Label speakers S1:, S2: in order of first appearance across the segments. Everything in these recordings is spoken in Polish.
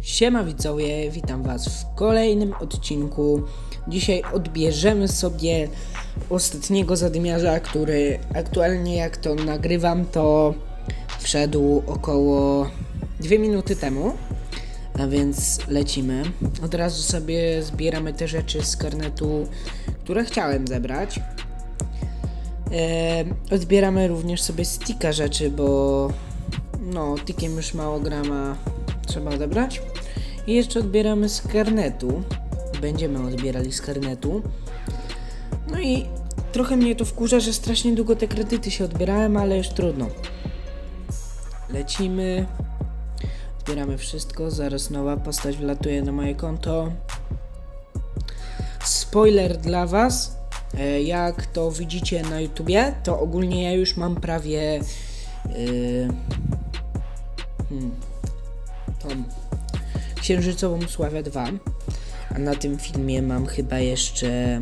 S1: Siema widzowie, witam was w kolejnym odcinku. Dzisiaj odbierzemy sobie ostatniego zadymiarza, który aktualnie jak to nagrywam, to wszedł około 2 minuty temu. A więc lecimy. Od razu sobie zbieramy te rzeczy z karnetu, które chciałem zebrać. E, odbieramy również sobie sticka rzeczy, bo no, tikiem już mało grama trzeba odebrać. I jeszcze odbieramy z karnetu. Będziemy odbierali z karnetu. No i trochę mnie to wkurza, że strasznie długo te kredyty się odbierałem, ale już trudno. Lecimy. Odbieramy wszystko. Zaraz nowa postać wlatuje na moje konto. Spoiler dla Was. E, Jak to widzicie na YouTubie, to ogólnie ja już mam prawie. Yy, hmm, tą księżycową sławę 2. A na tym filmie mam chyba jeszcze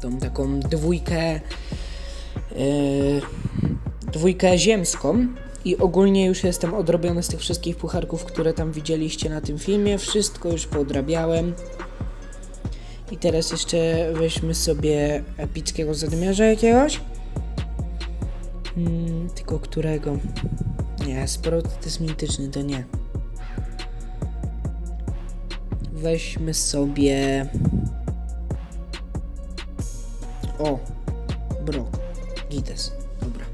S1: tą taką dwójkę. Yy, dwójkę ziemską. I ogólnie już jestem odrobiony z tych wszystkich pucharków, które tam widzieliście na tym filmie. Wszystko już podrabiałem. I teraz jeszcze weźmy sobie epickiego zadymiarza jakiegoś. Hmm, tylko którego? Nie, jest mityczny, to nie. Weźmy sobie. O! Brok. Gites. Dobra.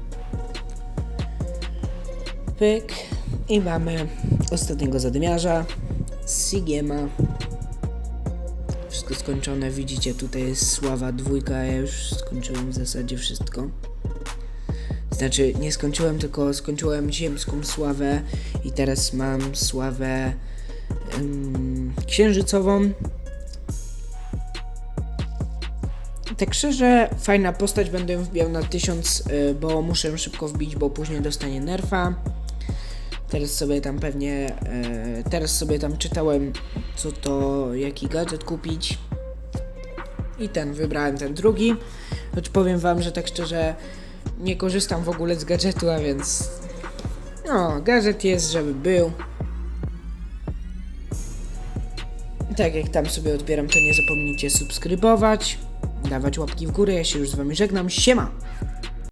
S1: Pyk. I mamy ostatniego zadymiarza. Sigiema. Wszystko skończone. Widzicie, tutaj jest sława dwójka. Ja już skończyłem w zasadzie wszystko. Znaczy, nie skończyłem, tylko skończyłem ziemską sławę i teraz mam sławę ym, księżycową. Tak szczerze, fajna postać, będę ją wbijał na 1000, y, bo muszę szybko wbić, bo później dostanie nerfa. Teraz sobie tam pewnie, y, teraz sobie tam czytałem, co to, jaki gadżet kupić. I ten, wybrałem ten drugi. Choć powiem wam, że tak szczerze, nie korzystam w ogóle z gadżetu, a więc. No, gadżet jest, żeby był. Tak jak tam sobie odbieram, to nie zapomnijcie subskrybować, dawać łapki w górę. Ja się już z wami żegnam. Siema!